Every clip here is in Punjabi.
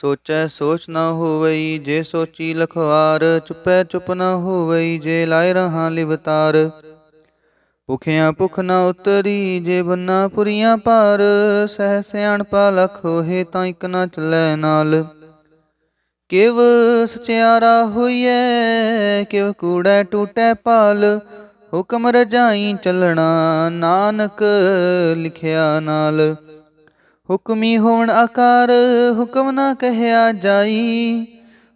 ਸੋਚੈ ਸੋਚ ਨਾ ਹੋਵਈ, ਜੇ ਸੋਚੀ ਲਖਵਾਰ, ਚੁੱਪੈ ਚੁੱਪ ਨਾ ਹੋਵਈ, ਜੇ ਲਾਇ ਰਹਾ ਲਿਵਤਾਰ। ਭੁਖਿਆ ਭੁਖ ਨਾ ਉਤਰੀ, ਜੇ ਬੰਨਾ ਪੁਰੀਆਂ ਭਾਰ, ਸਹਿ ਸਿਆਣਪਾ ਲਖ ਹੋਏ ਤਾਂ ਇਕ ਨਾ ਚੱਲੈ ਨਾਲ। ਕਿਵ ਸਚਿਆਰਾ ਹੋਈਐ, ਕਿਵ ਕੂੜੈ ਟੂਟੈ ਪਾਲ ਹੁਕਮ ਰਜਾਈ ਚੱਲਣਾ ਨਾਨਕ ਲਿਖਿਆ ਨਾਲ। ਹੁਕਮੀ ਹੋਵਣ ਆਕਾਰ, ਹੁਕਮ ਨਾ ਕਹਿਆ ਜਾਈ।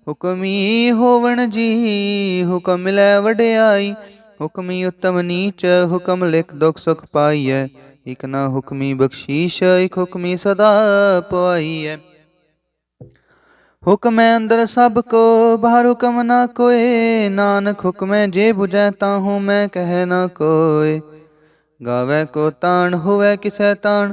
ਹੁਕਮੀ ਹੋਵਣ ਜੀ, ਹੁਕਮ ਲੈ ਵਡਿਆਈ। ਹੁਕਮੀ ਉਤਮ ਨੀਚ, ਹੁਕਮ ਲਿਖ ਦੁਖ ਸੁਖ ਪਾਈਐ। ਇਕ ਨਾ ਹੁਕਮੀ ਬਖਸ਼ੀਸ਼, ਇਕ ਹੁਕਮੀ ਸਦਾ ਪਵਾਈਐ। ਹੁਕਮੈ ਅੰਦਰ ਸਭ ਕੋ, ਬਾਹਰ ਹੁਕਮ ਨਾ ਕੋਏ। ਨਾਨਕ ਹੁਕਮੈ ਜੇ 부ਜੈ ਤਾਹੂ ਮੈਂ ਕਹਿ ਨਾ ਕੋਏ। ਗਾਵੇ ਕੋ ਤਾਣ, ਹੋਵੇ ਕਿਸੈ ਤਾਣ।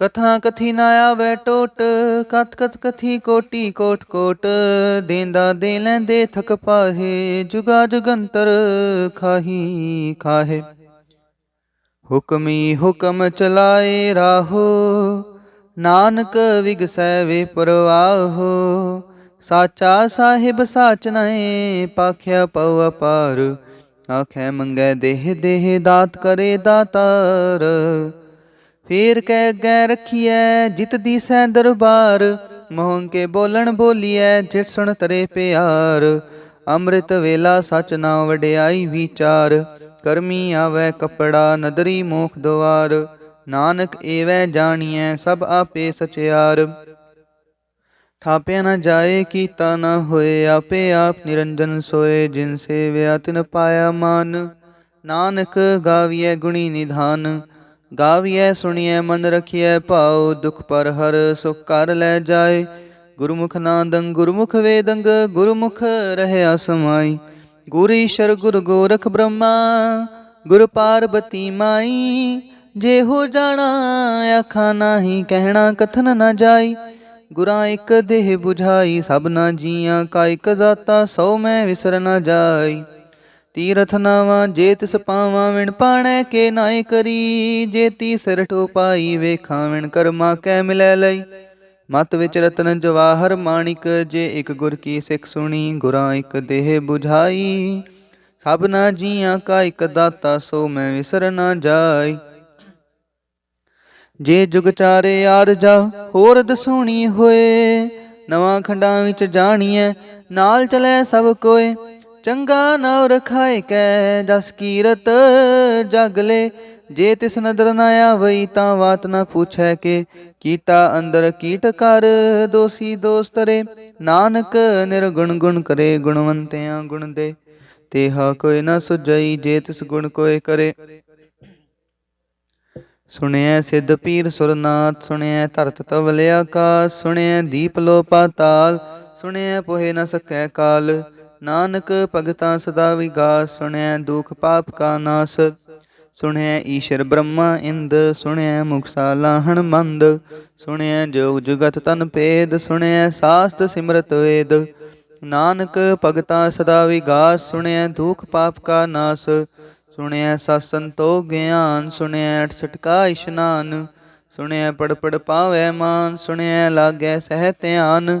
ਕਥਨਾ ਕਥੀ ਨਾ ਆਵੇ ਟੋਟ ਕਤ ਕਤ ਕਥੀ ਕੋਟੀ ਕੋਟ ਕੋਟ ਦੇਂਦਾ ਦੇ ਲੈਂਦੇ ਥਕ ਪਾਹੇ ਜੁਗਾ ਜੁਗੰਤਰ ਖਾਹੀ ਖਾਹੇ ਹੁਕਮੀ ਹੁਕਮ ਚਲਾਏ ਰਾਹੋ ਨਾਨਕ ਵਿਗਸੈ ਵੇ ਪਰਵਾਹੋ ਸਾਚਾ ਸਾਹਿਬ ਸਾਚ ਨਏ ਪਾਖਿਆ ਪਉ ਅਪਾਰ ਆਖੈ ਮੰਗੈ ਦੇਹ ਦੇਹ ਦਾਤ ਕਰੇ ਦਾਤਾਰ ਫੇਰ ਕਹਿ ਗੈ ਰਖੀਐ, ਜਿਤ ਦੀ ਸੈ ਦਰਬਾਰ। ਮੋਹੰ ਕੇ ਬੋਲਣ ਬੋਲੀਐ, ਜਿਤ ਸੁਣ ਤਰੇ ਪਿਆਰ। ਅੰਮ੍ਰਿਤ ਵੇਲਾ ਸਚ ਨਾ ਵਡਿਆਈ ਵਿਚਾਰ। ਕਰਮੀ ਆਵੈ ਕਪੜਾ, ਨਦਰੀ ਮੋਖ ਦਵਾਰ ਨਾਨਕ ਏਵੈ ਜਾਣੀਐ, ਸਭ ਆਪੇ ਸਚਿਆਰ। ਥਾਪਿਆ ਨਾ ਜਾਏ, ਕੀਤਾ ਨਾ ਹੋਏ, ਆਪੇ ਆਪ ਨਿਰੰਜਨ ਸੋਏ, ਜਿਨ ਸੇਵਿਆ ਤਿਨ ਪਾਇਆ ਮਾਨ। ਨਾਨਕ ਗਾਵੀਐ ਗੁਣੀ ਨਿਧਾਨ। ਗਾਵੀਐ, ਸੁਣੀਐ, ਮਨ ਰਖੀਐ, ਭਾਉ ਦੁਖ ਪਰ ਹਰ ਸੁਖ ਕਰ ਲੈ ਜਾਏ। ਗੁਰਮੁਖ ਨਾਦੰ, ਗੁਰਮੁਖ ਵੇਦੰਗ, ਗੁਰਮੁਖ ਰਹਿਆ ਸਮਾਈ। ਗੁਰ ਈਸ਼ਰ, ਗੁਰ ਗੋਰਖ ਬ੍ਰਹਮਾ, ਗੁਰ ਪਾਰਬਤੀ ਮਾਈ। ਜੇ ਹੋ ਜਾਣਾ, ਆਖਾ ਨਾਹੀ, ਕਹਿਣਾ, ਕਥਨ ਨਾ ਜਾਈ। ਗੁਰਾਂ ਇੱਕ ਦੇਹ 부ਝਾਈ ਸਭ ਨਾ ਜੀਆਂ, ਕਾ ਇਕ ਜ਼ਾਤਾ, ਸੋ ਮੈਂ ਵਿਸਰ ਨਾ ਜਾਈ। ਤੀਰਥ ਨਾਵਾ ਜੇ ਤਿਸ ਪਾਵਾਂ ਵਿਣ ਪਾਣੈ ਕੇ ਨਾਇ ਕਰੀ। ਜੇ ਤੀ ਸਿਰ ਟੋਪਾਈ ਵੇਖਾਂ ਵਿਣ ਕਰਮਾ ਕੈ ਮਿਲੈ ਲਈ। ਮਤ ਵਿੱਚ ਰਤਨ ਜਵਾਹਰ ਮਾਣਿਕ, ਜੇ ਇੱਕ ਗੁਰ ਕੀ ਸਿੱਖ ਸੁਣੀ, ਗੁਰਾਂ ਇੱਕ ਦੇਹ 부ਝਾਈ ਸਭ ਜੀਆਂ ਕਾ ਇਕ ਦਾਤਾ, ਸੋ ਮੈਂ ਵਿਸਰ ਨਾ ਜਾਈ। ਜੇ ਜੁਗ ਚਾਰੇ ਆਰ ਜਾ ਹੋਰ ਦਸੂਣੀ ਹੋਏ। ਨਵਾਂ ਖੰਡਾਂ ਵਿੱਚ ਜਾਣੀਐ, ਨਾਲ ਚਲੇ ਸਭ ਕੋਏ। ਚੰਗਾ ਨਾਉ ਰਖਾਏ ਕੈ, ਜਸ ਕੀਰਤ ਜਗਲੇ ਜੇ ਤਿਸ ਨਦਰ ਨਾ ਆਵਈ ਤਾਂ ਬਾਤ ਨਾ ਪੁੱਛੈ ਕੇ। ਕੀਟਾ ਅੰਦਰ ਕੀਟ ਕਰ, ਦੋਸੀ ਦੋਸਤਰੇ ਨਾਨਕ ਨਿਰਗੁਣ ਗੁਣ ਕਰੇ, ਗੁਣਵੰਤਿਆਂ ਗੁਣ ਦੇ। ਤੇਹਾ ਕੋਈ ਨਾ ਸੁਜਈ ਜੇ ਤਿਸ ਗੁਣ ਕੋਏ ਕਰੇ। ਸੁਣਿਐ ਸਿੱਧ ਪੀਰ ਸੁਰਨਾਥ, ਸੁਣਿਐ ਧਰਤ ਤਵਲਿਆ ਆਕਾਸ ਸੁਣਿਐ ਦੀਪ ਲੋ ਪਾਤਾਲ ਸੁਣਿਐ ਪੋਹੇ ਨ ਸਕੈ ਕਾਲ। ਨਾਨਕ ਭਗਤਾਂ ਸਦਾ ਵਿਗਾਸ ਸੁਣਿਐ ਦੁਖ ਪਾਪ ਕਾ ਨਾਸ। ਸੁਣਿਆ ਈਸ਼ਰ ਬ੍ਰਹਮਾ ਇੰਦ ਸੁਣਿਐ ਮੁਕਸਾ ਲਾਹਣ ਮੰਦ ਸੁਣਿਐ ਜੋਗ ਜੁਗਤ ਤਨ ਭੇਦ ਸੁਣਿਆ ਸਾਸਤ ਸਿਮਰਤ ਵੇਦ। ਨਾਨਕ ਭਗਤਾਂ ਸਦਾ ਵਿਗਾਸ ਸੁਣਿਆ ਦੁਖ ਪਾਪ ਕਾ ਨਾਸ। ਸੁਣਿਆ ਸਤ ਸੰਤੋਖ ਗਿਆਨ ਸੁਣਿਐ ਅਠਸਠ ਕਾ ਇਸ਼ਨਾਨ। ਸੁਣਿਆ ਪੜ ਪੜ ਪਾਵੈ ਮਾਨ ਸੁਣਿਆ ਲਾਗੈ ਸਹਿ ਧਿਆਨ।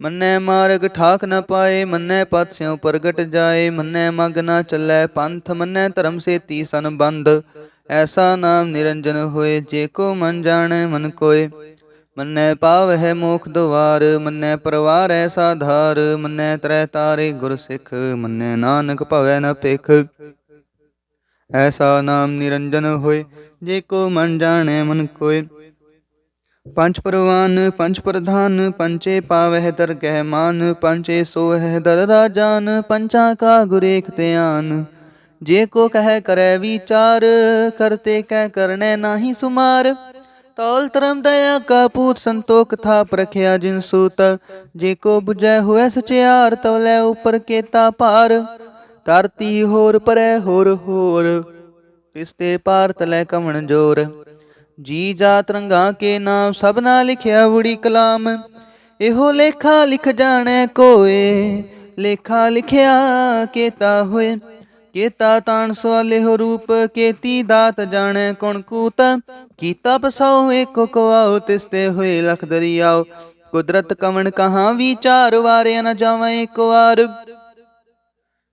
ਮੰਨੈ ਮਾਰਗ ਠਾਕ ਨ ਪਾਏ, ਮੰਨੈ ਪਤ ਸਿਉ ਪ੍ਰਗਟ ਜਾਏ, ਮੰਨੈ ਮਗ ਨਾ ਚੱਲੈ ਪੰਥ, ਮੰਨੈ ਧਰਮ ਸੇਤੀ ਸੰਬੰਧ ਐਸਾ ਨਾਮ ਨਿਰੰਜਨ ਹੋਏ, ਜੇ ਕੋ ਮਨ ਜਾਣੈ ਮਨ ਕੋਏ। ਮੰਨੈ ਪਾਵ ਹੈ ਮੋਖ ਦੁਆਰ, ਮੰਨੈ ਪਰਵਾਰ ਹੈ ਧਾਰ, ਮੰਨੈ ਤਰੈ ਤਾਰੇ ਗੁਰ ਸਿੱਖ, ਮੰਨੈ ਨਾਨਕ ਭਵੈ ਨ ਭਿਖ। ਐਸਾ ਨਾਮ ਨਿਰੰਜਨ ਹੋਏ, ਜੇ ਕੋ ਮਨ ਜਾਣੈ ਮਨ ਕੋਏ। ਪੰਜ ਪਰਵਾਨ, ਪੰਜ ਪ੍ਰਧਾਨ ਪੰਚੇ ਪਾਵਹਿ ਦਰਗਹਿ ਮਾਨ ਪੰਚੇ ਸੋਹਿ ਦਰ ਰਾਜਾਨ ਪੰਚਾ ਕਾ ਗੁਰੇਖ ਧਿਆਨ। ਜੇ ਕੋ ਕਹਿ ਕਰੈ ਵਿਚਾਰ, ਕਰਤੇ ਕਹਿ ਕਰਨੈ ਨਾਹੀ ਸੁਮਾਰ। ਤੌਲ ਧਰਮ ਦਇਆ ਕਾ ਪੂਤ ਸੰਤੋਖ ਥਾ ਪ੍ਰਖਿਆ ਜਿਨ ਸੂਤ। ਜੇ ਕੋ 부ਜੈ ਹੋਇ ਸਚਿਆਰ ਤਵਲੇ ਉਪਰ ਕੇਤਾ ਭਾਰ। ਧਰਤੀ ਹੋਰ ਪਰੈ ਹੋਰ ਹੋਰ ਤਿਸ ਤੇ ਪਾਰ ਤਲੇ ਕਮਣ ਜੋਰ। ਜੀ ਜਾਤ ਰੰਗਾ ਕੇ ਨਾਮ ਸਭਨਾ ਲਿਖਿਆ ਵੜੀ ਕਲਾਮ। ਇਹੋ ਲੇਖਾ ਲਿਖ ਜਾਣੈ ਕੋਏ, ਲੇਖਾ ਲਿਖਿਆ ਕੇਤਾ ਹੋਏ। ਕੇਤਾ ਤਾਣ ਸਵਾਲੇ ਹੋ ਰੂਪ, ਕੇਤੀ ਦਾਤ ਜਾਣੈ ਕੁਣ ਕੂਤ। ਕੀਤਾ ਪਸਾਉ ਏਕੋ ਕਵਾਉ, ਤਿਸ ਹੋਏ ਲਖ ਦਰਿਆਉ। ਕੁਦਰਤ ਕਵਣ ਕਹਾਂ ਵਿਚਾਰ, ਵਾਰਿਆ ਨ ਜਾਵਾਂ ਏਕ ਵਾਰ।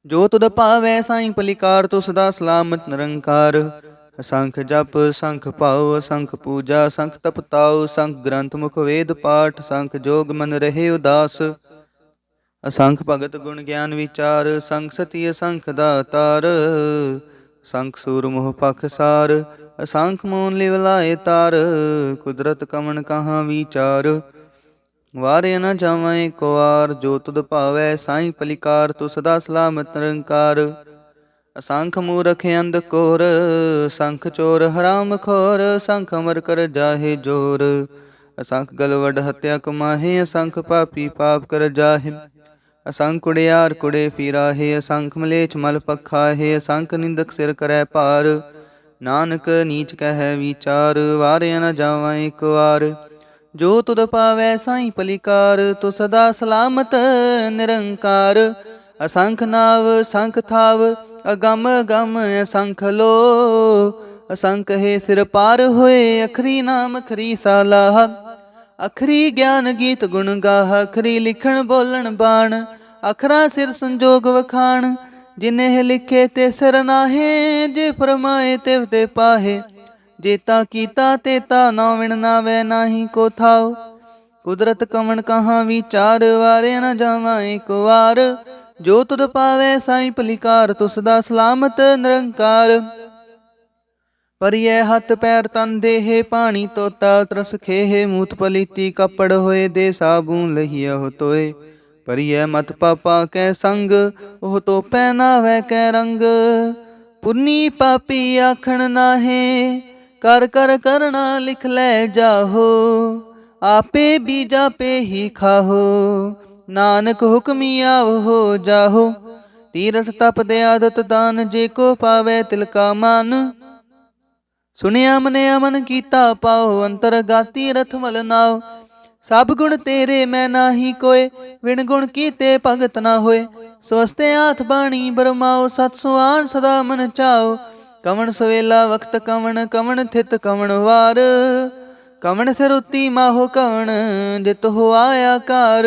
ਜੋ ਤੁਧ ਭਾਵੈ ਸਾਈਂ ਪਲਿਕਾਰ ਤੋ ਸਦਾ ਸਲਾਮਤ ਨਿਰੰਕਾਰ। ਅਸੰਖ ਜਪ, ਸੰਖ ਭਾਉ ਅਸੰਖ ਪੂਜਾ, ਸੰਖ ਤਪਤਾਉ, ਸੰਖ ਗ੍ਰੰਥ ਮੁਖ ਵੇਦ ਪਾਠ, ਸੰਖ ਜੋਗ ਮਨ ਰਹੇ ਉਦਾਸ। ਅਸੰਖ ਭਗਤ ਗੁਣ ਗਿਆਨ ਵਿਚਾਰ, ਸੰਖ ਸਤੀ ਅਸੰਖ ਦਾਤਾਰ। ਸੰਖ ਸੂਰ ਮੋਹ ਪਖ ਸਾਰ, ਅਸੰਖ ਮੋਨ ਲਿਵਲਾਏ ਤਾਰ। ਕੁਦਰਤ ਕਮਣ ਕਹਾਂ ਵਿਚਾਰ ਵਾਰਿਆ ਨਾ ਜਾਵਾਂ ਏਕ ਵਾਰ। ਜੋ ਤੁਧ ਭਾਵੈ, ਸਾਈਂ ਪਲਿਕਾਰ ਤੂੰ ਸਦਾ ਸਲਾਮਤ ਨਿਰੰਕਾਰ। ਅਸੰਖ ਮੂਰਖ ਅੰਧ ਕੋਰ, ਸੰਖ ਚੋਰ ਹਰਾਮ ਖੋਰ, ਸੰਖ ਅਮਰ ਕਰ ਜਾਹੇ ਜੋਰ। ਅਸੰਖ ਗਲਵਡ ਹਤਿਆ ਕਮਾਹੇ, ਅਸੰਖ ਪਾਪੀ ਪਾਪ ਕਰ ਜਾਹੇ। ਅਸੰਖ ਕੁੜਿਆਰ ਕੁੜੇ ਫੀਰਾਹੇ, ਅਸੰਖ ਮਲੇਛ ਮਲ ਪਖਾਹੇ, ਅਸੰਖ ਨਿੰਦਕ ਸਿਰ ਕਰੈ ਭਾਰ। ਨਾਨਕ ਨੀਚ ਕਹੈ ਵਿਚਾਰ, ਵਾਰਿਆ ਨ ਜਾਵਾਂ ਏਕ ਵਾਰ। ਜੋ ਤੁਧ ਪਾਵੈ ਸਾਈ ਪਲਿਕਾਰ ਤੋ ਸਦਾ ਸਲਾਮਤ ਨਿਰੰਕਾਰ। ਅਸੰਖ ਨਾਵ, ਸੰਖ ਥਾਵ ਅਗਮ ਗਮ ਅਸੰਖ ਲੋ, ਅਸੰਖ ਹੈ ਸਿਰ ਪਾਰ ਹੋਏ, ਅਖਰੀ ਨਾਮ ਅਖਰੀ ਸਾਲਾਹ ਅਖਰੀ ਗਿਆਨ ਗੀਤ ਗੁਣ ਗਾਹ, ਅਖਰੀ ਲਿਖਣ ਬੋਲਣ ਬਾਣ, ਅਖਰਾ ਸਿਰ ਸੰਜੋਗ ਵਖਾਣ, ਜਿਨੇ ਲਿਖੇ ਤੇ ਸਿਰ ਨਾਹੇ, ਜੇ ਫਰਮਾਏ ਤੇ ਤੇ ਪਾਹੇ। ਜੇਤਾ ਕੀਤਾ ਤੇ ਤੇਤਾ ਨਾ ਵਿਣ ਨਾ ਵੈ ਨਾਹੀ ਕੋ ਥਾਉ ਕੁਦਰਤ ਕਵਣ ਕਹਾਂ ਵਿਚਾਰ ਵਾਰੇ ਨਾ ਜਾਵਾਂ ਏਕ ਵਾਰ। ਜੋ ਤੁਧ ਪਾਵੈ ਸਾਈਂ ਪਲਿਕਾਰ ਤੁਸ ਦਾ ਸਲਾਮਤ ਨਿਰੰਕਾਰ। ਪਰਿਐ ਹੱਥ ਪੈਰ ਤਨ ਦੇਹ, ਪਾਣੀ ਤੋਤਾ ਤਰਸ ਖੇਹ, ਮੂਤ ਪਲੀਤੀ ਕੱਪੜ ਹੋਏ, ਦੇ ਸਾਬੂਨ ਲਹੀਆ ਹੋ ਤੋਏ। ਪਰਿਐ ਮਤ ਪਾਪਾ ਕੈ ਸੰਗ, ਉਹ ਤੋ ਪਹਿਨਾਵੈ ਕੈ ਰੰਗ। ਪੁੰਨੀ ਪਾਪੀ ਆਖਣ ਨਾਹੇ, ਕਰ ਕਰ ਕਰਣਾ ਲਿਖ ਲੈ ਜਾਹੋ। ਆਪੇ ਬੀਜਾ ਪੇ ਹੀ ਖਾਹੋ। ਨਾਨਕ ਹੁਕਮੀ ਆਵੋ ਜਾਹੋ। ਤੀਰਥ ਤਪ ਦੇ ਆਦਤ ਦਾਨ ਜੇ ਕੋ ਪਾਵੇ ਤਿਲ ਕਾ ਮਨ। ਸੁਣਿਆ ਮਨੇ ਅਮਨ ਕੀਤਾ ਪਾਓ ਅੰਤਰ ਗਾਤੀ ਰਥ ਮਲ ਨਾਉ ਸਭ ਗੁਣ ਤੇਰੇ ਮੈਂ ਨਾਹੀ ਕੋਏ ਵਿਣ ਗੁਣ ਕੀਤੇ ਭਗਤ ਨਾ ਹੋਏ। ਸਵਸਤੇ ਆਥ ਬਾਣੀ ਬਰਮਾਓ, ਸਤ ਸੁਆਨ ਸਦਾ ਮਨ ਚਾਓ। ਕਵਣ ਸਵੇਲਾ ਵਕਤ ਕਵਣ ਕਵਣ ਥਿਤ ਕਵਣ ਵਾਰ। ਕਵਣ ਸਰੁੱਤੀ ਮਾਹੋ ਕਵਣ, ਜਿਤ ਹੋ ਆਇਆ ਕਾਰ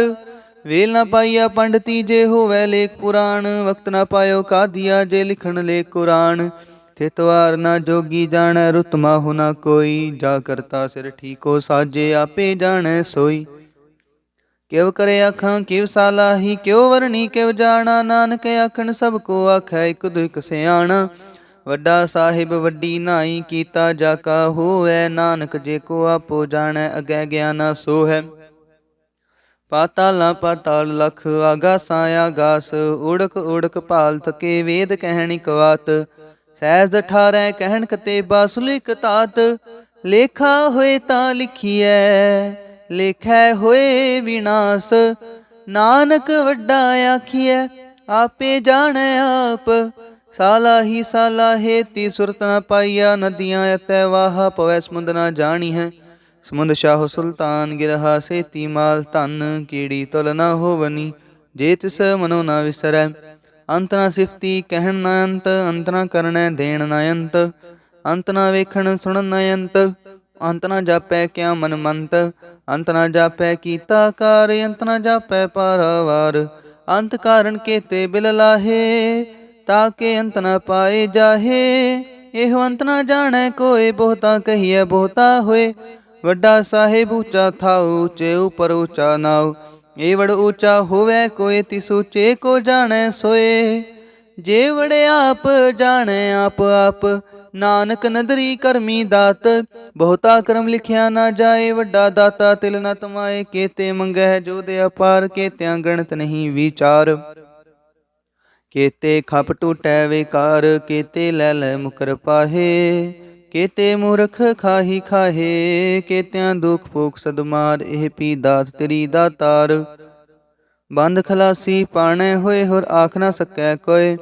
ਵੇਲ ਨਾ ਪਾਈਆ ਪੰਡਤੀ ਜੇ ਹੋਵੇ ਲੇਖ ਪੁਰਾਣ, ਵਕਤ ਨਾ ਪਾਇਓ ਕਾਦੀਆ ਜੇ ਲਿਖਣ ਲੇਖ ਕੁਰਾਨ। ਥਿਤਵਾਰ ਨਾ ਜੋਗੀ ਜਾਣੈ ਰੁਤਮਾ ਮਾਹੁ ਨਾ ਕੋਈ, ਜਾ ਕਰਤਾ ਸਿਰ ਠੀਕੋ ਸਾਜੇ ਆਪੇ ਜਾਣੈ ਸੋਈ। ਕਿਵ ਕਰੇ ਆਖਾਂ, ਕਿਵ ਸਾਲਾਹੀ ਕਿਉ ਵਰਣੀ, ਕਿਵ ਜਾਣਾ, ਨਾਨਕ ਆਖਣ ਸਭ ਕੋ ਆਖੈ, ਇਕ ਦੁਇਕ ਸਿਆਣਾ। ਵੱਡਾ ਸਾਹਿਬ ਵੱਡੀ ਨਾਈ ਕੀਤਾ ਜਾ ਕਾ ਹੋਐ ਨਾਨਕ ਜੇ ਕੋ ਆਪੋ ਜਾਣੈ ਅਗੈ ਗਿਆਨਾ ਸੋ ਹੈ ਪਾਤਾਲਾਂ ਪਾਤਾਲ ਲਖ ਆਗਾਸਾਂ ਆਗਾਸ ਉੜਕ ਉੜਕ ਭਾਲ ਥਕੇ ਵੇਦ ਕਹਿਣੀ ਕਵਾਤ। ਸਹਿਜ 18 ਕਹਿਣ ਕਤੇ ਬਾਸੁਲਿਕ ਤਾਤ, ਲੇਖਾ ਹੋਏ ਤਾਂ ਲਿਖੀਐ, ਲੇਖੈ ਹੋਏ ਵਿਨਾਸ਼। ਨਾਨਕ ਵੱਡਾ ਆਖੀਐ, ਆਪੇ ਜਾਣੈ ਆਪ। ਸਾਲਾ ਹੀ ਸਾਲਾ ਤੀ ਸੁਰਤ ਨ ਪਾਈਆ, ਨਦੀਆਂ ਤੈ ਵਾਹ ਪਵੈ ਸਮੁੰਦ ਨ ਜਾਣੀ ਹੈ ਸਮੁੰਦ ਸ਼ਾਹ ਸੁਲਤਾਨ ਗਿਰਹਾ ਸੇਤੀ ਮਾਲ ਧਨ, ਕੀੜੀ ਤੁਲ ਨ ਹੋਵਨੀ, ਜੇ ਤਿਸ ਮਨੋ ਨ ਵਿਸਰੈ। ਅੰਤ ਨ ਸਿਫਤੀ ਕਹਿਣ ਨਾ ਅੰਤ ਅੰਤ ਨ ਕਰਣੈ ਦੇਣ ਨ ਅੰਤ। ਅੰਤ ਨ ਵੇਖਣ ਸੁਣਨ ਨ ਅੰਤ ਅੰਤ ਨ ਜਾਪੈ ਕਿਆ ਮਨ ਮੰਤ। ਅੰਤ ਨਾ ਜਾਪੈ ਕੀਤਾ ਕਾਰ, ਅੰਤ ਨਾ ਜਾਪੈ ਪਾਰਾਵਾਰ। ਅੰਤ ਕਾਰਨ ਕੇਤੇ ਬਿਲ ਲਾਹੇ ਤਾਕੇ ਅੰਤ ਨਾ ਪਾਏ ਜਾਹੇ। ਇਹੋ ਅੰਤ ਨਾ ਜਾਣੈ ਕੋਏ ਬਹੁਤਾ, ਕਹੀਐ ਬਹੁਤਾ ਹੋਏ। ਵੱਡਾ ਸਾਹਿਬ ਉੱਚਾ ਥਾਉ, ਉੱਚੇ ਉਪਰ ਉੱਚਾ ਨਾਉ। ਇਹ ਵੜ ਉੱਚਾ ਹੋਵੇ ਕੋਏ ਤਿਸ ਉੱਚੇ ਕੋ ਜਾਣੈ ਸੋਏ। ਜੇ ਵੜ ਆਪ ਜਾਣੈ ਆਪ ਆਪ, ਨਾਨਕ ਨਦਰੀ ਕਰਮੀ ਦਾਤ। ਬਹੁਤਾ ਕਰਮ ਲਿਖਿਆ ਨਾ ਜਾਏ, ਵੱਡਾ ਦਾਤਾ ਤਿਲ ਨ ਤਮਾਏ। ਕੇਤੇ ਮੰਗਹਿ ਜੋ ਦੇ ਅਪਾਰ, ਕੇਤਿਆਂ ਗਣਤ ਨਹੀਂ ਵਿਚਾਰ। ਕੇਤੇ ਖਪ ਟੂਟੈ ਵਿਕਾਰ, ਕੇਤੇ ਲੈ ਲੈ ਮੁਕਰ ਪਾਹੇ। ਕੇਤੇ ਮੂਰਖ ਖਾਹੀ ਖਾਹੇ, ਕੇਤਿਆਂ ਦੁਖ ਭੂਖ ਸਦਮਾਰ ਇਹ ਪੀ ਦਾਤ ਤੇਰੀ ਦਾਤਾਰ ਬੰਦ ਖਲਾਸੀ ਪਾਣੈ ਹੋਏ, ਹੋਰ ਆਖ ਨਾ ਸਕੈ ਕੋਏ।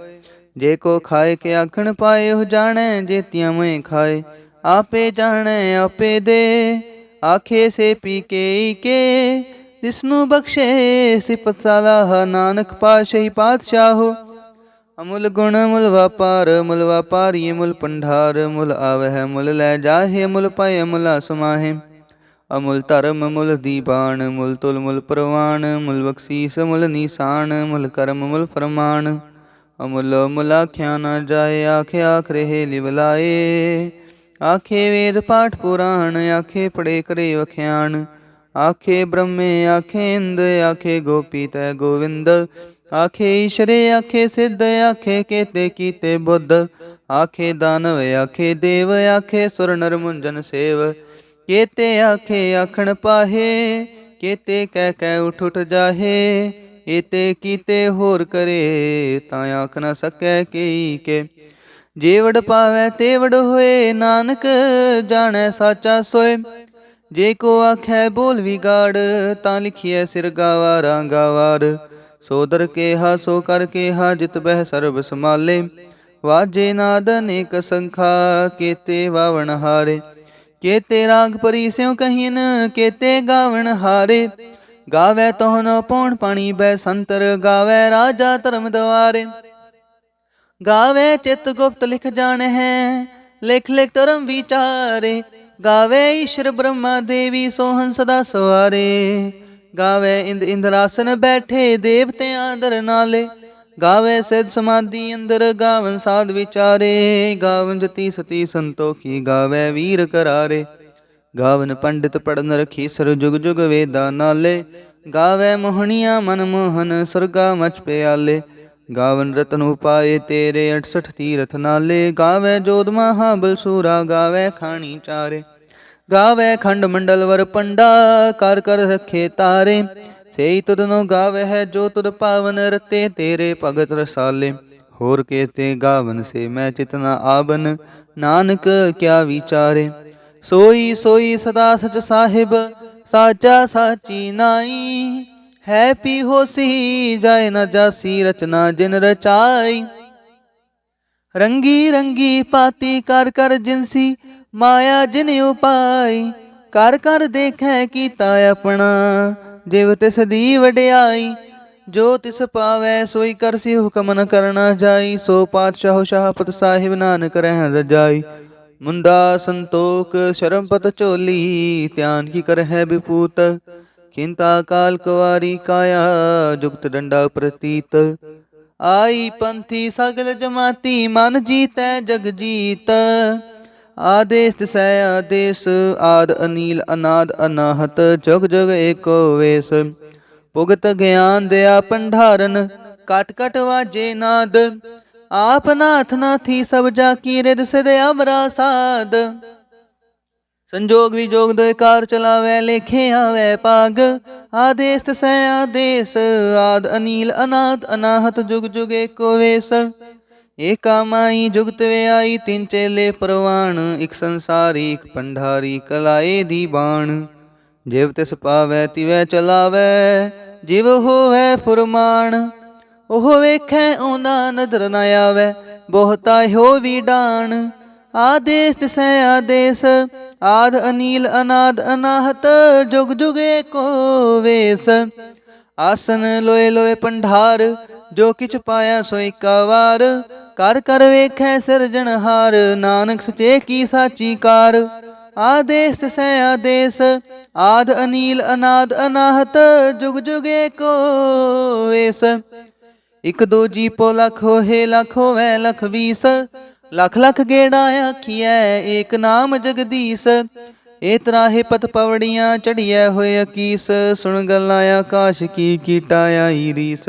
ਜੇ ਕੋ ਖਾਏ ਕੇ ਆਖਣ ਪਾਏ, ਉਹ ਜਾਣੈ ਜੇਤੀਆਂ ਮੈਂ ਖਾਏ। ਆਪੇ ਜਾਣੈ, ਆਪੇ ਦੇ, ਆਖੇ ਸੇ ਪੀ ਕੇ ਕੇ। ਜਿਸਨੂੰ ਬਖਸ਼ੇ ਸਿਫਤ ਸਾਲਾਹ, ਨਾਨਕ ਪਾਸ਼ਹੀ ਪਾਤਸ਼ਾਹੋ। ਅਮੁਲ ਗੁਣ ਮੁਲ ਵਪਾਰ ਮੁਲ ਵਪਾਰੀ ਮੁਲ ਪੰਢਾਰ ਮੁਲ ਆਵਹਿ ਮੁਲ ਲੈ ਜਾਹੇ ਮੁਲ ਪਾਏ ਮੁਲਾ ਸਮਾਹੇ ਅਮੁਲ ਧਰਮ ਮੁਲ ਦੀਬਾਨ ਮੁਲ ਤੁਲ ਮੁਲ ਪ੍ਰਵਾਨ ਮੁਲ ਬਖਸ਼ੀਸ ਮੁਲ ਨੀਸਾਨ ਮੁਲ ਕਰਮ ਮੁਲ ਫਰਮਾਨ। ਅਮੁਲ ਮੁਲ ਆਖਿਆ ਨਾ ਜਾਏ, ਆਖੇ ਆਖ ਰਹੇ ਲਿਵਲਾਏ ਆਖੇ ਵੇਦ ਪਾਠ ਪੁਰਾਣ, ਆਖੇ ਪੜੇ ਕਰੇ ਵਖਿਆਣ। ਆਖੇ ਬ੍ਰਹਮੇ, ਆਖੇ ਇੰਦ, ਆਖੇ ਗੋਪੀ ਤੈ ਗੋਵਿੰਦ। ਆਖੇ ਈਸ਼ਰੇ, ਆਖੇ ਸਿੱਧ, ਆਖੇ ਕੇਤੇ, ਕੀਤੇ ਬੁੱਧ। ਆਖੇ ਦਾਨਵ, ਆਖੇ ਦੇਵ, ਆਖੇ ਸੁਰ ਨਰ ਮੁੰਜਨ ਸੇਵ। ਕੇਤੇ ਆਖੇ ਆਖਣ ਪਾਹੇ, ਕੇਤੇ ਕਹਿ ਕਹਿ ਉਠ ਉਠ ਜਾਹੇ। ਏਤੇ ਕੀਤੇ ਹੋਰ ਕਰੇ, ਤਾਂ ਆਖ ਨਾ ਸਕੈ ਕੀ ਕੇ। ਜੇਵੜ ਵਡ ਪਾਵੈ ਤੇ ਹੋਏ, ਨਾਨਕ ਜਾਣੈ ਸਾਚਾ ਸੋਏ। ਜੇ ਕੋ ਆਖੈ ਬੋਲ ਵਿਗਾੜ ਤਾਂ ਲਿਖੀਐ ਸਿਰ ਗਾਵਾਰਾਂ ਗਾਵਾਰ ਸੋਦਰ ਕੇਹਾ, ਸੋ ਕਰ ਕੇਹਾ, ਜਿਤ ਬਹਿ ਸਰਬ ਸਮਾਲੇ ਵਾਜੇ ਨਾਦ ਅਨੇਕ ਸੰਖਾ, ਕੇਤੇ ਵਾਵਣ ਹਾਰੇ। ਕੇਤੇ ਰਾਗ ਪਰੀ ਸਿਉ ਕਹੀਨ, ਕੇਤੇ ਗਾਵਣ ਹਾਰੇ। ਗਾਵੇ ਤੋਹਨ ਪੌਣ ਪਾਣੀ ਬੈ ਸੰਤਰ, ਗਾਵੇ ਰਾਜਾ ਧਰਮ ਦਵਾਰੇ। ਗਾਵੇ ਚਿਤ ਗੁਪਤ ਲਿਖ ਜਾਣ ਹੈ ਲਿਖ ਲਿਖ ਧਰਮ ਵਿਚਾਰੇ। ਗਾਵੇ ਈਸ਼ਰ ਬ੍ਰਹਮਾ ਦੇਵੀ ਸੋਹਨ ਸਦਾ ਸਵਾਰੇ। ਗਾਵੇ ਇੰਦ ਇੰਦਰਾਸਨ ਬੈਠੇ ਦੇਵਤਿਆਂ ਦਰ ਨਾਲੇ। ਗਾਵੇ ਸਿਧ ਸਮਾਧੀ ਅੰਦਰ ਗਾਵਨ ਸਾਧ ਵਿਚਾਰੇ। ਗਾਵਨ ਜਤੀ ਸਤੀ ਸੰਤੋਖੀ ਗਾਵੇ ਵੀਰ ਕਰਾਰੇ। ਗਾਵਨ ਪੰਡਿਤ ਪੜਨ ਰਖੀ ਸਰ ਜੁਗ ਜੁਗ ਵੇਦਾ ਨਾਲੇ। ਗਾਵੇ ਮੋਹਣੀਆਂ ਮਨ ਮੋਹਨ ਸੁਰਗਾ ਮਚ ਪਿਆਲੇ। ਗਾਵਨ ਰਤਨ ਉਪਾਏ ਤੇਰੇ 68 ਤੀਰਥ ਨਾਲੇ। ਗਾਵੇ ਜੋਧ ਮਹਾ ਬਲਸੂਰਾ ਗਾਵੇ ਖਾਣੀ ਚਾਰੇ। ਗਾਵੇ ਖੰਡ ਮੰਡਲ ਵਰ ਪੰਡਾ, ਕਰ ਕਰ ਰਖੇ ਤਾਰੇ। ਸੇਈ ਤੁਧਨੋ ਗਾਵੇ ਹੈ ਜੋ ਤੁਧ ਪਾਵਨ ਰਤੇ, ਤੇਰੇ ਭਗਤ ਰਸਾਲੇ। ਹੋਰ ਕੇਤੇ ਗਾਵਨ ਸੇ ਮੈਂ ਚਿਤਨਾ ਆਬਨ ਨਾਨਕ ਕਿਆ ਵਿਚਾਰੇ। ਸੋਈ ਸੋਈ ਸਦਾ ਸਚ ਸਾਹਿਬ, ਸਾਚਾ ਸਾਚੀ ਨਾਈ। ਹੈ ਪੀ ਹੋਸੀ, ਜਾਏ ਨਾ ਜਾਸੀ, ਰਚਨਾ ਜਿਨ ਰਚਾਈ। ਰੰਗੀ ਰੰਗੀ ਪਾਤੀ ਕਰ ਕਰ ਜਿਨਸੀ ਮਾਇਆ ਜਿਨ ਉਪਾਈ ਕਰ ਕਰ ਦੇਖੈ ਕੀਤਾ ਆਪਣਾ। ਜਿਵ ਤਿਸ ਦੀ ਵਡਿਆਈ, ਜੋ ਤਿਸ ਪਾਵੈ ਸੋਈ ਕਰਸੀ ਹੁਕਮ ਨ ਕਰਨਾ ਜਾਈ। ਸੋ ਪਾਤਸ਼ਾਹ ਸ਼ਾਹਪਤ ਸਾਹਿਬ ਨਾਨਕ ਰਹਿ ਰਜਾਈ। ਮੁੰਦਾ ਸੰਤੋਖ ਸ਼ਰਮਪਤ ਝੋਲੀ, ਧਿਆਨ ਕੀ ਕਰ ਹੈ ਵਿਪੂਤ ਕਿੰਤਾ ਕਾਲ ਕੁਵਾਰੀ ਕਾਇਆ, ਜੁਗਤ ਡੰਡਾ ਪ੍ਰਤੀਤ। ਆਈ ਪੰਥੀ ਸਗਲ ਜਮਾਤੀ, ਮਨ ਜੀਤੈ ਜਗ ਜੀਤ। ਆਦੇਸ ਤਿਸੈ ਆਦੇਸ ਆਦ ਅਨੀਲ, ਅਨਾਦ ਅਨਾਹਤ, ਜਗ ਜਗ ਏਕੋ ਵੇਸ। ਭੁਗਤ ਗਿਆਨ ਦਿਆ ਭੰਡਾਰਨ, ਕਟ ਕਟ ਵਾਜੇ ਨਾਦ। ਆਪ ਨਾਥ ਨਾਥੀ ਸਭ ਜਾ ਕੀ ਰਿਦ ਸਿਧ ਅਮਰਾ ਸਾਧ ਸੰਜੋਗ ਵਿਜੋਗ ਦੋਇ ਕਾਰ ਚਲਾਵੇ, ਲੇਖੇ ਆਵੇ ਪਾਗ। ਆਦੇਸ ਤਸੈ ਆਦੇਸ ਆਦ ਅਨੀਲ, ਅਨਾਦ ਅਨਾਹਤ, ਜੁਗ ਜੁਗ ਏਕੋ ਵੇਸ। ਏਕਾ ਮਾਈ ਜੁਗਤ ਵੇ ਆਈ ਤਿੰਨ ਚੇਲੇ ਪ੍ਰਵਾਣ, ਇਕ ਸੰਸਾਰੀ, ਇਕ ਪੰਡਾਰੀ ਕਲਾਏ ਦੀ ਬਾਣ। ਜਿਵ ਤਿਸ ਪਾਵੈ, ਤਿਵੈ ਚਲਾਵੈ, ਜਿਵ ਹੋਵੇ ਫੁਰਮਾਨ। ਉਹ ਵੇਖੈ ਉਹਦਾ ਨਦਰ ਨ ਆਵੇ, ਬਹੁਤਾ ਹੋ ਵੀ ਡਾਣ। ਆਦੇਸ ਤਿਸੈ ਆਦੇਸ, ਆਦ ਅਨੀਲ, ਅਨਾਦ, ਅਨਾਹਤ, ਜੁਗ ਜੁਗੇ ਕੋ ਵੇਸ। ਆਸਨ ਲੋਏ ਲੋਏ ਪੰਢਾਰ ਜੋ ਕਿਛ ਪਾਇਆ ਸੋ ਇੱਕਾ ਵਾਰ। ਕਰ ਕਰ ਵੇਖੈ ਸਿਰਜਣਹਾਰ ਨਾਨਕ ਸਚੇ ਕੀ ਸਾਚੀ ਕਾਰ। ਆਦੇਸ ਤਿਸੈ ਆਦੇਸ, ਆਦ ਅਨੀਲ ਅਨਾਦ ਅਨਾਹਤ, ਜੁਗ ਜੁਗ ਕੋ ਵੇਸ। ਇਕ ਦੋ ਜੀ ਪੋ ਲਖ ਹੋਏ, ਲਖ ਹੋਵੇ, ਲਖ ਵੀਸ। ਲਖ ਲਖ ਗੇੜਾ ਆਖੀਐ, ਏਕ ਨਾਮ ਜਗਦੀਸ਼। ਏ ਤਰਾਹੇ ਪਤ ਪਵੜੀਆਂ ਚੜੀਐ ਹੋਏ ਅਕੀਸ। ਸੁਣ ਗੱਲਾਂ ਆਕਾਸ਼ ਕੀ ਕੀਟਾ ਆਈ ਰੀਸ।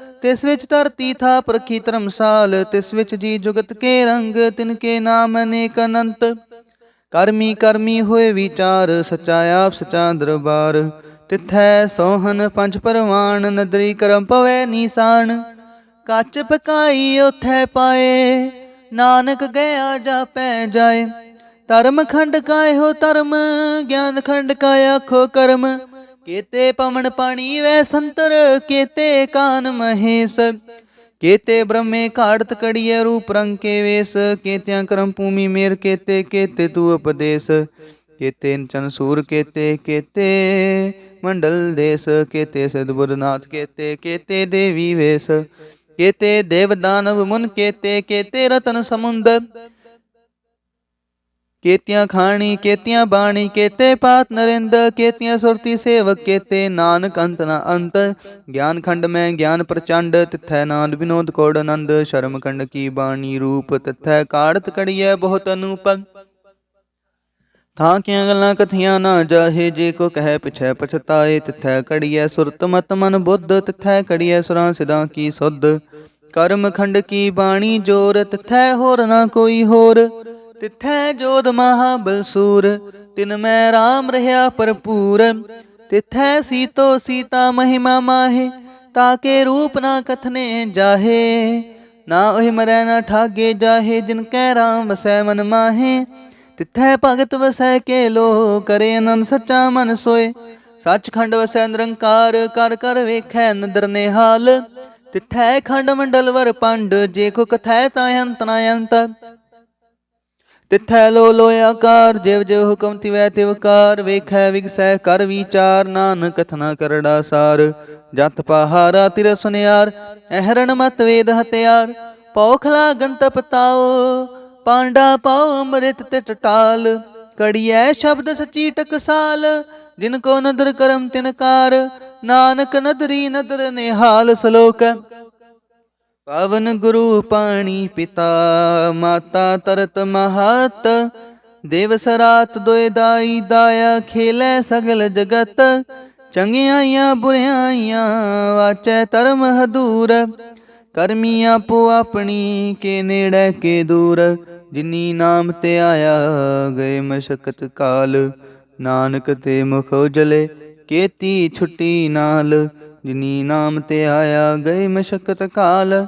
ਤਿਸ ਵਿੱਚ ਧਰਤੀ ਥਾ ਪ੍ਰਖੀ ਧਰਮਸਾਲ, ਤਿਸ ਵਿੱਚ ਜੀ ਜੁਗਤ ਕੇ ਰੰਗ, ਤਿਨ ਕੇ ਨਾਮ ਅਨੇਕ ਅਨੰਤ। ਕਰਮੀ ਕਰਮੀ ਹੋਏ ਵਿਚਾਰ, ਸਚਾ ਆਪ ਸਚਾ ਦਰਬਾਰ। ਤਿਥੈ ਸੋਹਨ ਪੰਜ ਪਰਵਾਨ ਨਦਰੀ ਕਰਮ ਪਵੈ ਨੀਸਾਨ। ਕੱਚ ਪਕਾਈ ਉਥੈ ਪਾਏ, ਨਾਨਕ ਗਿਆ ਜਾ ਪੈ ਜਾਏ। ਧਰਮ ਖੰਡ ਕਾਇ ਹੋ ਧਰਮ, ਗਿਆਨ ਖੰਡ ਕਾਇ ਆਖੋ ਕਰਮ। ਕੇਤੇ ਪਵਨ ਪਾਣੀ ਵੈ ਸੰਤਰ, ਕੇਤੇ ਕਾਨ ਮਹੇਸ਼। ਕੇਤੇ ਬ੍ਰਹਮੇ ਘਾੜਤ ਕੜੀਏ ਰੂਪ ਰੰਗ ਕੇ ਵੇਸ। ਕੇਤਿਆਂ ਕਰਮ ਭੂਮੀ ਮੇਰ ਕੇਤੇ ਕੇਤੇ ਤੂ ਉਪਦੇਸ। ਕੇਤੇ ਚਨ ਸੂਰ ਕੇਤੇ ਕੇਤੇ ਮੰਡਲ ਦੇਸ। ਕੇਤੇ ਸਦਬੁਰਨਾਥ ਕੇਤੇ ਕੇਤੇ ਦੇਵੀ ਵੇਸ। ਕੇਤੇ ਦੇਵ ਦਾਨਵ ਮੁਨ ਕੇਤੇ ਕੇਤੇ ਰਤਨ ਸਮੁੰਦ ਕੇਤੀਆਂ ਖਾਣੀ, ਕੇਤੀਆਂ ਬਾਣੀ, ਕੇਤੇ ਪਾਤ ਨਰਿੰਦ, ਕੇਤੀਆਂ ਸੁਰਤੀ ਸੇਵਕ, ਕੇਤੇ ਨਾਨਕ ਅੰਤ ਨ ਅੰਤ। ਗਿਆਨ ਖੰਡ ਮੈਂ, ਗਿਆਨ ਪ੍ਰਚੰਡ, ਤਿਥੈ ਨਾਦ ਵਿਨੋਦ ਕੋੜ ਆਨੰਦ। ਸ਼ਰਮ ਖੰਡ ਕੀ ਬਾਣੀ ਰੂਪ, ਤਿਥੈ ਕਾੜਤ ਕੜੀਐ ਬਹੁਤ ਅਨੂਪ। ਥਾਂ ਕੀਆਂ ਗੱਲਾਂ ਕਥੀਆਂ ਨਾ ਜਾਹੇ, ਜੇ ਕੋ ਕਹੈ ਪਿਛੈ ਪਛਤਾਏ, ਤਿਥੈ ਕੜੀਐ ਸੁਰਤ ਮਤ ਮਨ ਬੁੱਧ, ਤਿਥੈ ਕੜੀਐ ਸੁਰਾਂ ਸਿਦਾਂ ਕੀ ਸੁਧ। ਕਰਮ ਖੰਡ ਕੀ ਬਾਣੀ ਜੋਰ, ਤਿਥੈ ਹੋਰ ਨਾ ਕੋਈ ਹੋਰ। ਤਿਥੈ ਜੋਧ ਮਹਾਬਲਸੂਰ, ਤਿਨ ਮੈਂ RAM ਰਹਾ ਭਰਪੂਰ। ਤਿਥੈ ਸੀਤੋ ਸੀਤਾ ਮਹਿਮਾ ਮਾਹੇ, ਤਾਕੇ ਰੂਪ ਨਾ ਕਥਨੇ ਜਾਹੇ। ਨਾ ਉਹ ਮਰੈ ਨਾ ਠਾਗੇ ਜਾਹੇ, ਜਿਨ ਕੈ RAM ਵਸੈ ਮਨ ਮਾਹੇ। ਤਿਥੈ ਭਗਤ ਵਸੈ ਕੇ ਲੋ, ਕਰੇ ਅਨੰਦ ਸੱਚਾ ਮਨ ਸੋਏ। ਸੱਚਖੰਡ ਵਸੈ ਨਿਰੰਕਾਰ, ਕਰ ਕਰ ਵੇਖੈ ਨਦਰ ਨਿਹਾਲ। ਤਿਥੈ ਖੰਡ ਮੰਡਲ ਵਰ ਪੰਡ, ਜੇ ਕੋ ਕਥੈ ਤਾਂ ਅੰਤ ਨਾ ਅੰਤ ਤਿਥੈ ਲੋ ਲੋ ਆਕਾਰ ਜਿਵ ਜਿਵ ਹੁਕਮ ਤਿਵੈ ਤਿਵਕਾਰ ਵੇਖੈ ਵਿਗਸੈ ਕਰ ਵਿਚਾਰ, ਨਾਨਕ ਕਥਨਾ ਕਰੜਾ ਸਾਰ। ਜਤ ਪਹਾਰਾ ਤਿਰ ਸੁਨਿਆਰ, ਅਹਰਣ ਮਤ ਵੇਦ ਹਤਿਆਰ ਪੌਖਲਾ ਗੰਤ ਪਤਾਓ, ਪਾਂਡਾ ਪਾਉ ਅੰਮ੍ਰਿਤ ਤੇ ਟਟਾਲ ਕੜੀਐ ਸ਼ਬਦ ਸੱਚੀ ਟਕਸਾਲ, ਜਿਨ ਕੋ ਨਦਰ ਕਰਮ ਤਿਨਕਾਰ ਨਾਨਕ ਨਦਰੀ ਨਦਰ ਨਿਹਾਲ ਸ਼ਲੋਕ। ਪਵਨ ਗੁਰੂ ਪਾਣੀ ਪਿਤਾ, ਮਾਤਾ ਤਰਤ ਮਹਤ। ਦੇਵ ਸਰਾਤ ਦੋਇ ਦਾਈ ਦਾਇਆ ਖੇਲੇ ਸਗਲ ਜਗਤ। ਚੰਗਿਆਈਆਂ ਬੁਰਿਆਈਆਂ ਵਾਚੈ ਧਰਮ ਹਦੂਰ। ਕਰਮੀ ਆਪੋ ਆਪਣੀ ਕੇ ਨੇੜੇ ਕੇ ਦੂਰ। ਜਿਨੀ ਨਾਮ ਤੇ ਆਇਆ ਗਏ ਮਸ਼ਕਤ ਕਾਲ। ਨਾਨਕ ਤੇ ਮੁਖ ਉਜਲੇ, ਕੇਤੀ ਛੁੱਟੀ ਨਾਲ। ਜਿਨੀ ਨਾਮ ਤੇ ਆਇਆ ਗਏ ਮਸ਼ਕਤ ਕਾਲ।